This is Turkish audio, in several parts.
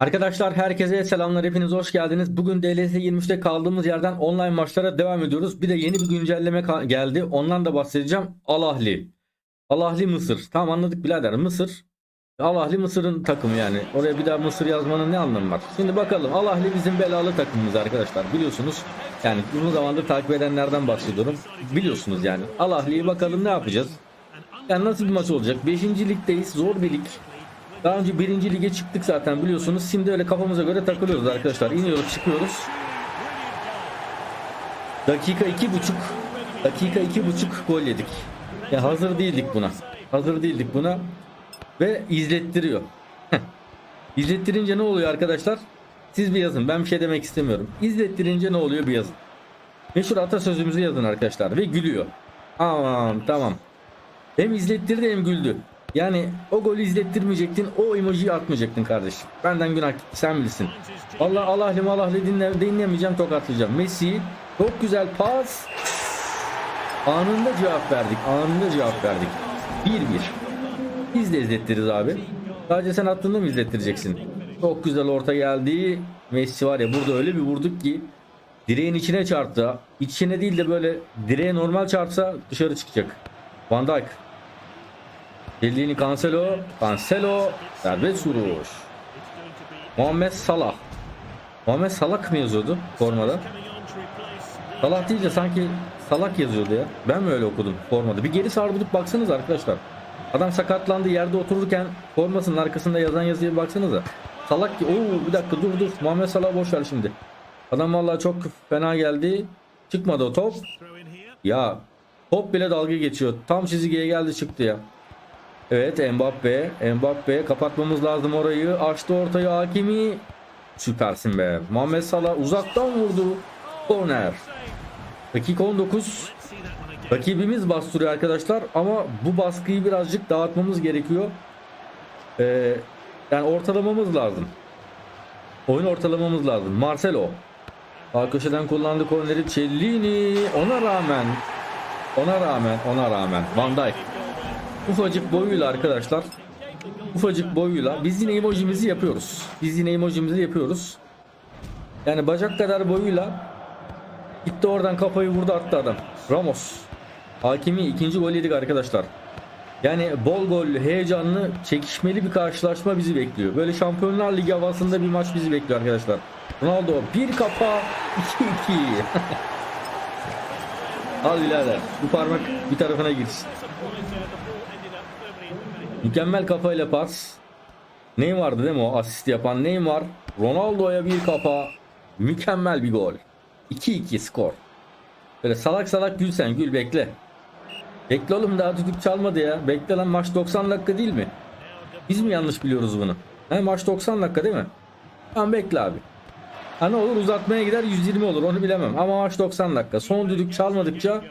Arkadaşlar herkese selamlar hepiniz hoş geldiniz. Bugün DLS 23'te kaldığımız yerden online maçlara devam ediyoruz. Bir de yeni bir güncelleme geldi. Ondan da bahsedeceğim. Al Ahli. Mısır. Tamam anladık birader Mısır. Al Ahli Mısır'ın takımı yani. Oraya bir daha Mısır yazmanın ne anlamı var? Şimdi bakalım Al Ahli bizim belalı takımımız arkadaşlar. Biliyorsunuz. Yani uzun zamandır takip edenlerden bahsediyorum. Biliyorsunuz yani. Al Ahli'yi bakalım ne yapacağız? Yani nasıl bir maç olacak? 5. ligdeyiz. Zor bir lig. Daha önce 1. lige çıktık zaten biliyorsunuz. Şimdi öyle kafamıza göre takılıyoruz arkadaşlar. İniyoruz çıkıyoruz. Dakika iki buçuk. Dakika iki buçuk gol yedik. Ya hazır değildik buna. Hazır değildik buna. Ve izlettiriyor. İzlettirince ne oluyor arkadaşlar? Siz bir yazın. Ben bir şey demek istemiyorum. İzlettirince ne oluyor bir yazın. Meşhur atasözümüzü yazın arkadaşlar. Ve gülüyor. Tamam tamam. Hem izlettirdi hem güldü. Yani o golü izlettirmeyecektin, o emojiyi atmayacaktın kardeşim. Benden günah sen bilirsin. Allah Allah'lı Allah'lı dinle, dinlemeyeceğim, tokatlayacağım. Messi çok güzel pas. Anında cevap verdik, anında cevap verdik. 1-1. Biz de izlettiririz abi. Sadece sen attığında mı izlettireceksin? Çok güzel orta geldi. Messi var ya burada öyle bir vurduk ki direğin içine çarptı. İçine değil de böyle direğe normal çarpsa dışarı çıkacak. Van Dijk. Bellini Cancelo. Cancelo. Serbest vuruş. Muhammed Salah. Muhammed Salah mı yazıyordu formada? Salah deyince sanki Salak yazıyordu ya. Ben mi öyle okudum formada? Bir geri sardık baksanız arkadaşlar. Adam sakatlandı yerde otururken formasının arkasında yazan yazıya baksanıza. Salak ki oo bir dakika dur dur. Muhammed Salah boş ver şimdi. Adam vallahi çok fena geldi. Çıkmadı o top. Ya top bile dalga geçiyor. Tam çizgiye geldi çıktı ya. Evet Mbappe. Mbappe kapatmamız lazım orayı. Açtı ortayı Hakimi. Süpersin be. Muhammed Salah uzaktan vurdu. Corner. Dakika 19. Rakibimiz bastırıyor arkadaşlar ama bu baskıyı birazcık dağıtmamız gerekiyor. Ee, yani ortalamamız lazım. Oyun ortalamamız lazım. Marcelo. Sağ köşeden kullandı korneri. Cellini. Ona rağmen ona rağmen ona rağmen Van Dijk ufacık boyuyla arkadaşlar ufacık boyuyla biz yine emojimizi yapıyoruz. Biz yine emojimizi yapıyoruz. Yani bacak kadar boyuyla gitti oradan kafayı vurdu attı adam. Ramos. Hakimi ikinci gol yedik arkadaşlar. Yani bol gollü, heyecanlı, çekişmeli bir karşılaşma bizi bekliyor. Böyle Şampiyonlar Ligi havasında bir maç bizi bekliyor arkadaşlar. Ronaldo bir kafa 2-2. Al birader. Bu parmak bir tarafına girsin. Mükemmel kafayla pas. Neymar'dı değil mi o asist yapan Neymar. Ronaldo'ya bir kafa. Mükemmel bir gol. 2-2 skor. Böyle salak salak gül sen gül bekle. Bekle oğlum daha düdük çalmadı ya. Bekle lan maç 90 dakika değil mi? Biz mi yanlış biliyoruz bunu? He maç 90 dakika değil mi? Tamam bekle abi. Ha ne olur uzatmaya gider 120 olur onu bilemem. Ama maç 90 dakika. Son düdük çalmadıkça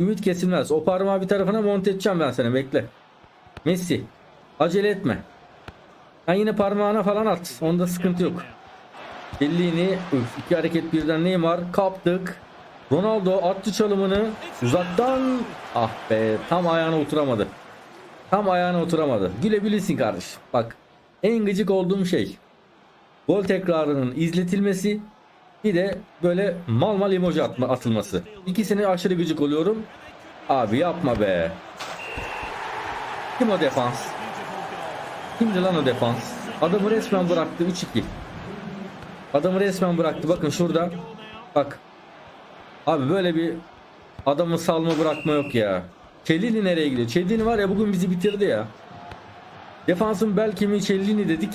ümit kesilmez. O parmağı bir tarafına monte edeceğim ben seni bekle. Messi. Acele etme. Ha yine parmağına falan at. Onda sıkıntı yok. Bellini üf, iki hareket birden Neymar kaptık. Ronaldo attı çalımını uzaktan ah be tam ayağına oturamadı. Tam ayağına oturamadı. Gülebilirsin kardeş. Bak en gıcık olduğum şey gol tekrarının izletilmesi bir de böyle mal mal emoji atma, atılması. İkisine aşırı gıcık oluyorum. Abi yapma be. Kim o defans? Kimdi lan o defans? Adamı resmen bıraktı 3-2. Adamı resmen bıraktı. Bakın şurada. Bak. Abi böyle bir adamı salma bırakma yok ya. Çellini nereye gidiyor? Çellini var ya bugün bizi bitirdi ya. Defansın bel kemiği Çellini dedik.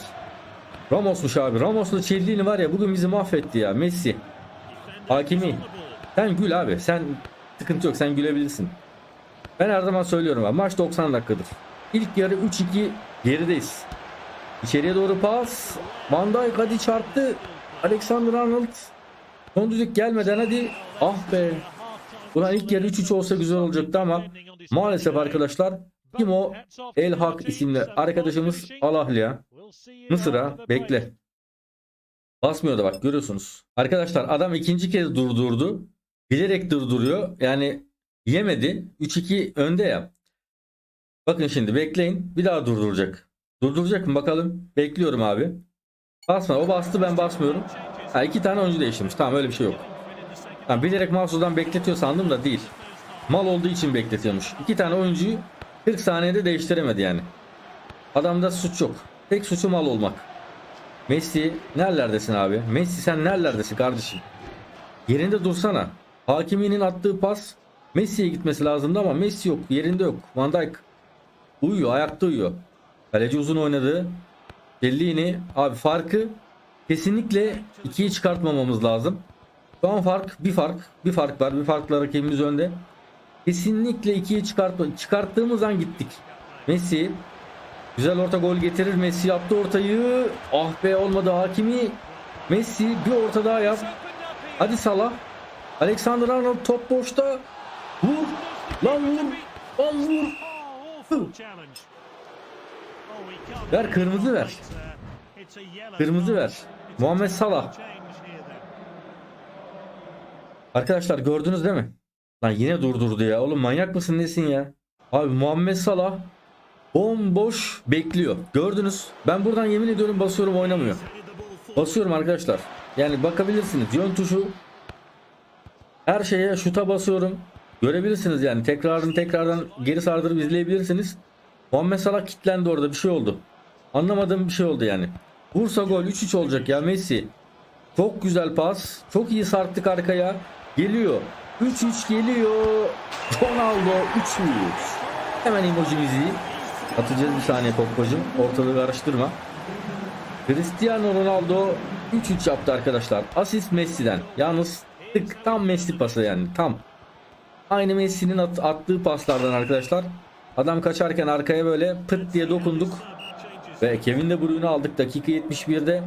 Ramos'muş abi. Ramos'la Çellini var ya bugün bizi mahvetti ya. Messi. Hakimi. Sen gül abi. Sen sıkıntı yok. Sen gülebilirsin. Ben her zaman söylüyorum abi. Maç 90 dakikadır. İlk yarı 3-2 gerideyiz. İçeriye doğru pas. Van Dijk hadi çarptı. Alexander Arnold. Son düdük gelmeden hadi. Ah be. Ulan ilk yarı 3-3 olsa güzel olacaktı ama maalesef arkadaşlar kim o El Hak isimli arkadaşımız Alahliya. Mısır'a bekle. Basmıyor da bak görüyorsunuz. Arkadaşlar adam ikinci kez durdurdu. Bilerek durduruyor. Yani yemedi. 3-2 önde ya. Bakın şimdi bekleyin. Bir daha durduracak. Durduracak mı bakalım. Bekliyorum abi. Basma. O bastı ben basmıyorum. Ha, iki tane oyuncu değiştirmiş. Tamam öyle bir şey yok. Ha, bilerek mouse'dan bekletiyor sandım da değil. Mal olduğu için bekletiyormuş. İki tane oyuncuyu 40 saniyede değiştiremedi yani. Adamda suç yok. Tek suçu mal olmak. Messi nerelerdesin abi? Messi sen nerelerdesin kardeşim? Yerinde dursana. Hakimi'nin attığı pas Messi'ye gitmesi lazımdı ama Messi yok. Yerinde yok. Van Dijk uyuyor. Ayakta uyuyor. Kaleci uzun oynadı. Bellini abi farkı kesinlikle ikiye çıkartmamamız lazım. Şu an fark bir fark. Bir fark var. Bir farkla rakibimiz önde. Kesinlikle ikiye çıkartma. Çıkarttığımız an gittik. Messi güzel orta gol getirir. Messi yaptı ortayı. Ah be olmadı Hakimi. Messi bir orta daha yap. Hadi Salah. Alexander Arnold top boşta. Vur. Lan vur. Lan vur. Ver kırmızı ver. Kırmızı ver. Muhammed Salah. Arkadaşlar gördünüz değil mi? Lan yine durdurdu ya. Oğlum manyak mısın nesin ya? Abi Muhammed Salah bomboş bekliyor. Gördünüz. Ben buradan yemin ediyorum basıyorum oynamıyor. Basıyorum arkadaşlar. Yani bakabilirsiniz. Yön tuşu her şeye şuta basıyorum. Görebilirsiniz yani. Tekrarını tekrardan geri sardırıp izleyebilirsiniz. Muhammed Salah kilitlendi orada. Bir şey oldu. Anlamadığım bir şey oldu yani. Bursa gol 3-3 olacak ya Messi. Çok güzel pas. Çok iyi sarktık arkaya. Geliyor. 3-3 geliyor. Ronaldo 3-3. Hemen emojimizi atacağız bir saniye Poppacım. Ortalığı karıştırma. Cristiano Ronaldo 3-3 yaptı arkadaşlar. Asist Messi'den. Yalnız tık tam Messi pası yani tam. Aynı Messi'nin at- attığı paslardan arkadaşlar. Adam kaçarken arkaya böyle pıt diye dokunduk. Ve Kevin De Bruyne'i aldık dakika 71'de.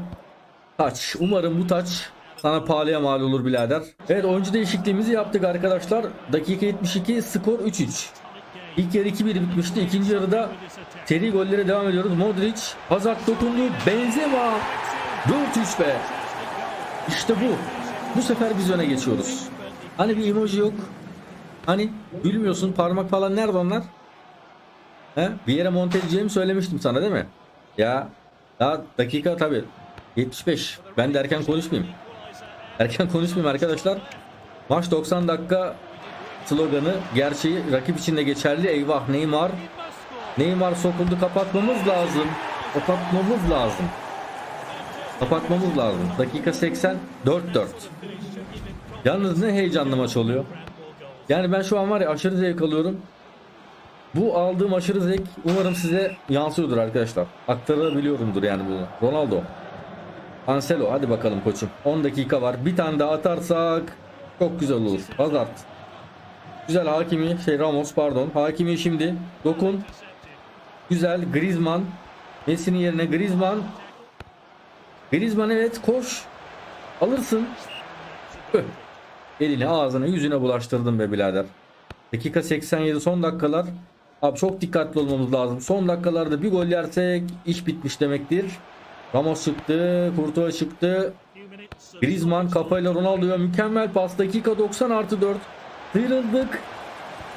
Taç. Umarım bu taç sana pahalıya mal olur birader. Evet oyuncu değişikliğimizi yaptık arkadaşlar. Dakika 72 skor 3-3. İlk yarı 2-1 bitmişti. İkinci yarıda seri gollere devam ediyoruz. Modric, Hazard dokundu. Benzema 4-3 be. İşte bu. Bu sefer biz öne geçiyoruz. Hani bir emoji yok. Hani gülmüyorsun parmak falan nerede onlar? He? Bir yere monte edeceğimi söylemiştim sana değil mi? Ya daha dakika tabi 75. Ben de erken konuşmayayım. Erken konuşmayayım arkadaşlar. Maç 90 dakika sloganı gerçeği rakip için de geçerli. Eyvah Neymar. Neymar sokuldu kapatmamız lazım. Kapatmamız lazım. Kapatmamız lazım. Dakika 80 4-4. Yalnız ne heyecanlı maç oluyor. Yani ben şu an var ya aşırı zevk alıyorum. Bu aldığım aşırı zevk umarım size yansıyordur arkadaşlar. Aktarabiliyorumdur yani bunu. Ronaldo. Cancelo hadi bakalım koçum. 10 dakika var. Bir tane daha atarsak çok güzel olur. Hazard. Güzel Hakimi şey Ramos pardon. Hakimi şimdi dokun. Güzel Griezmann. Messi'nin yerine Griezmann. Griezmann evet koş. Alırsın. Elini ağzına yüzüne bulaştırdın be birader. Dakika 87 son dakikalar. Abi çok dikkatli olmamız lazım. Son dakikalarda bir gol yersek iş bitmiş demektir. Ramos çıktı. Courtois çıktı. Griezmann kafayla Ronaldo'ya mükemmel pas. Dakika 90 artı 4. Sıyrıldık.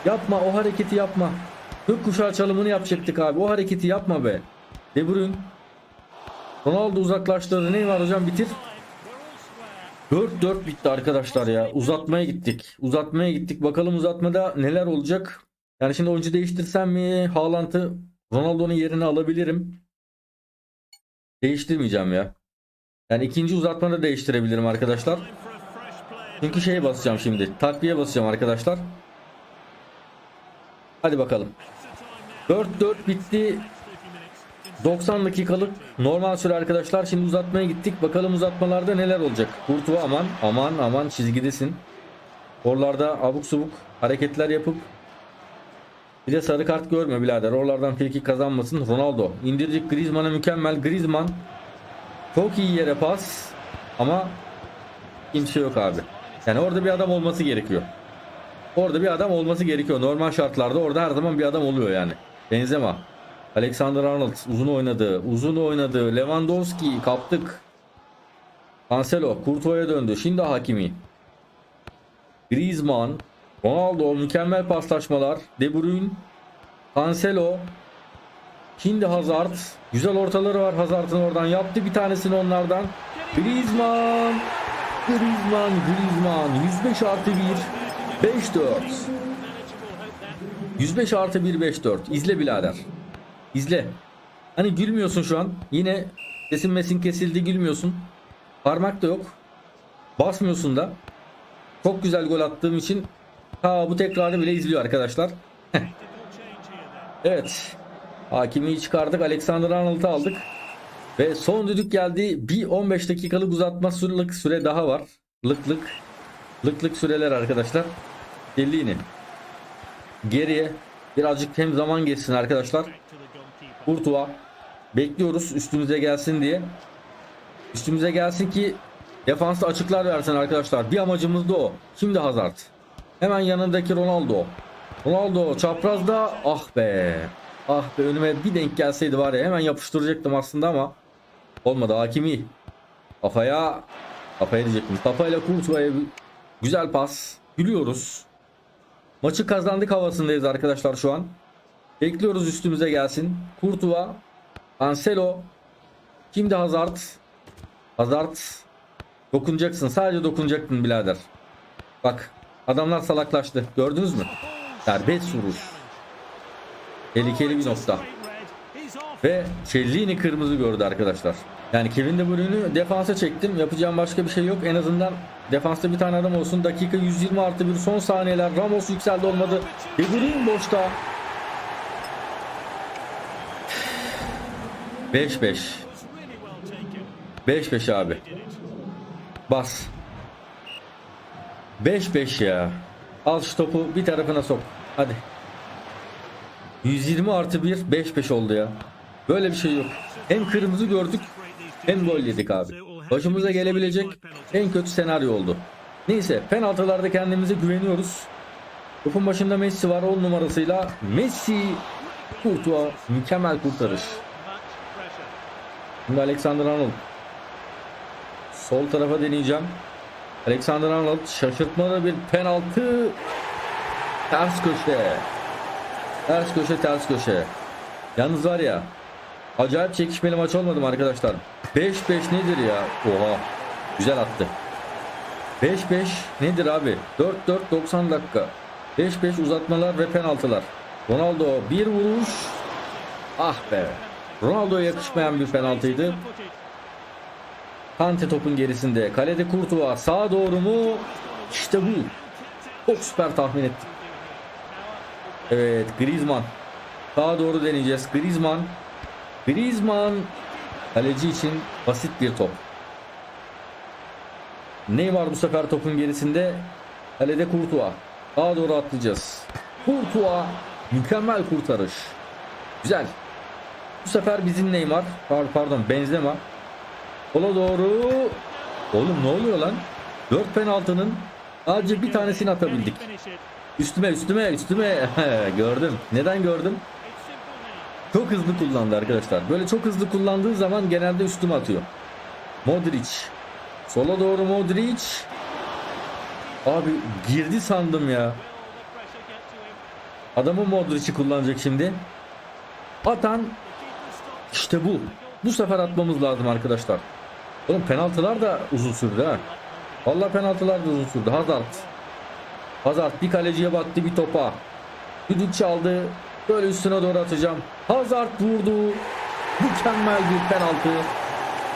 Yapma o hareketi yapma. Gökkuşağı çalımını yapacaktık abi. O hareketi yapma be. De Bruyne. Ronaldo uzaklaştırdı. Ne var hocam bitir. 4-4 bitti arkadaşlar ya. Uzatmaya gittik. Uzatmaya gittik. Bakalım uzatmada neler olacak. Yani şimdi oyuncu değiştirsem mi? Haaland'ı Ronaldo'nun yerine alabilirim. Değiştirmeyeceğim ya. Yani ikinci uzatmada değiştirebilirim arkadaşlar. Çünkü şey basacağım şimdi. Takviye basacağım arkadaşlar. Hadi bakalım. 4-4 bitti. 90 dakikalık normal süre arkadaşlar. Şimdi uzatmaya gittik. Bakalım uzatmalarda neler olacak. Kurtuva aman aman aman çizgidesin. Oralarda abuk subuk hareketler yapıp bir de sarı kart görme birader. Oralardan frikik kazanmasın. Ronaldo indirecek Griezmann'a mükemmel. Griezmann çok iyi yere pas ama kimse yok abi. Yani orada bir adam olması gerekiyor. Orada bir adam olması gerekiyor. Normal şartlarda orada her zaman bir adam oluyor yani. Benzema. Alexander Arnold uzun oynadı. Uzun oynadı. Lewandowski kaptık. Cancelo Courtois'a döndü. Şimdi Hakimi. Griezmann. Ronaldo mükemmel paslaşmalar. De Bruyne. Cancelo. Şimdi Hazard. Güzel ortaları var Hazard'ın oradan. Yaptı bir tanesini onlardan. Griezmann. Griezmann, Griezmann. 105 artı 1. 5-4. 105 artı 1 5-4. İzle birader. İzle. Hani gülmüyorsun şu an. Yine sesin mesin kesildi gülmüyorsun. Parmak da yok. Basmıyorsun da. Çok güzel gol attığım için ta bu tekrarı bile izliyor arkadaşlar. evet. Hakimi çıkardık. Alexander Arnold'u aldık. Ve son düdük geldi. Bir 15 dakikalık uzatma sürelik süre daha var. Lık lık. Lık lık süreler arkadaşlar. Dellini. Geriye birazcık hem zaman geçsin arkadaşlar. Kurtuğa. Bekliyoruz üstümüze gelsin diye. Üstümüze gelsin ki defansta açıklar versin arkadaşlar. Bir amacımız da o. Şimdi Hazard. Hemen yanındaki Ronaldo. Ronaldo çaprazda ah be. Ah be önüme bir denk gelseydi var ya hemen yapıştıracaktım aslında ama olmadı Hakimi. Kafaya kafaya diyecektim. Kafayla Kurtuğa'ya bir- güzel pas. Gülüyoruz. Maçı kazandık havasındayız arkadaşlar şu an. Bekliyoruz üstümüze gelsin. Kurtuğa, Anselo, şimdi Hazard. Hazard dokunacaksın. Sadece dokunacaktın birader. Bak adamlar salaklaştı. Gördünüz mü? Serbest vuruş. Tehlikeli bir nokta. Ve Cellini kırmızı gördü arkadaşlar. Yani Kevin De Bruyne'ü defansa çektim. Yapacağım başka bir şey yok. En azından defansta bir tane adam olsun. Dakika 120 artı bir son saniyeler. Ramos yükseldi olmadı. De Bruyne boşta. 5-5. 5-5 abi. Bas. 5-5 ya. Al şu topu bir tarafına sok. Hadi. 120 artı 1 5-5 oldu ya. Böyle bir şey yok. Hem kırmızı gördük hem gol yedik abi. Başımıza gelebilecek en kötü senaryo oldu. Neyse penaltılarda kendimize güveniyoruz. Topun başında Messi var 10 numarasıyla. Messi Kurtuğa mükemmel kurtarış. Şimdi Alexander Arnold. Sol tarafa deneyeceğim. Alexander Arnold şaşırtmalı bir penaltı. Ters köşe. Ters köşe ters köşe. Yalnız var ya acayip çekişmeli maç olmadı mı arkadaşlar? 5-5 nedir ya? Oha. Güzel attı. 5-5 nedir abi? 4-4 90 dakika. 5-5 uzatmalar ve penaltılar. Ronaldo bir vuruş. Ah be. Ronaldo'ya yakışmayan bir penaltıydı. Kante topun gerisinde. Kalede Kurtuğa. Sağa doğru mu? İşte bu. Çok süper tahmin ettik. Evet Griezmann. Sağa doğru deneyeceğiz. Griezmann. Griezmann. Kaleci için basit bir top. Neymar bu sefer topun gerisinde. Kalede Kurtuğa. Sağa doğru atlayacağız. Kurtuğa. Mükemmel kurtarış. Güzel. Bu sefer bizim Neymar. Par- Pardon Benzema. Sola doğru. Oğlum ne oluyor lan? 4 penaltının sadece bir tanesini atabildik. Üstüme üstüme üstüme gördüm. Neden gördüm? Çok hızlı kullandı arkadaşlar. Böyle çok hızlı kullandığı zaman genelde üstüme atıyor. Modric. Sola doğru Modric. Abi girdi sandım ya. Adamı Modric'i kullanacak şimdi. Atan işte bu. Bu sefer atmamız lazım arkadaşlar. Oğlum penaltılar da uzun sürdü ha. Vallahi penaltılar da uzun sürdü. Hazard. Hazard bir kaleciye baktı bir topa. Düdük çaldı. Böyle üstüne doğru atacağım. Hazard vurdu. Mükemmel bir penaltı.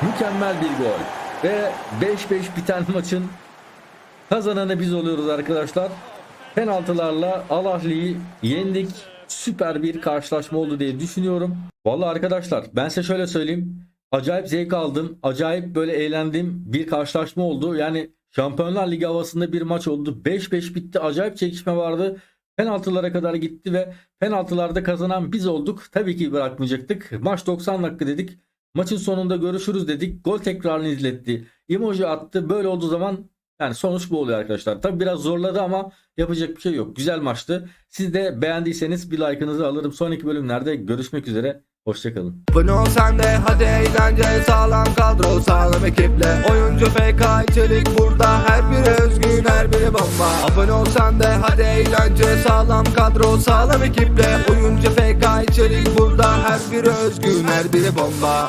Mükemmel bir gol. Ve 5-5 biten maçın kazananı biz oluyoruz arkadaşlar. Penaltılarla Al Ahly'yi yendik. Süper bir karşılaşma oldu diye düşünüyorum. Vallahi arkadaşlar ben size şöyle söyleyeyim. Acayip zevk aldım. Acayip böyle eğlendiğim bir karşılaşma oldu. Yani Şampiyonlar Ligi havasında bir maç oldu. 5-5 bitti. Acayip çekişme vardı. Penaltılara kadar gitti ve penaltılarda kazanan biz olduk. Tabii ki bırakmayacaktık. Maç 90 dakika dedik. Maçın sonunda görüşürüz dedik. Gol tekrarını izletti. Emoji attı. Böyle olduğu zaman yani sonuç bu oluyor arkadaşlar. Tabii biraz zorladı ama yapacak bir şey yok. Güzel maçtı. Siz de beğendiyseniz bir like'ınızı alırım. Sonraki bölümlerde görüşmek üzere. Hoşçakalın. Abone ol sen de hadi eğlence sağlam kadro sağlam ekiple. Oyuncu FK içerik burada her biri özgün her biri bomba. Abone ol sen de hadi eğlence sağlam kadro sağlam ekiple. Oyuncu FK içerik burada Her biri özgün her biri bomba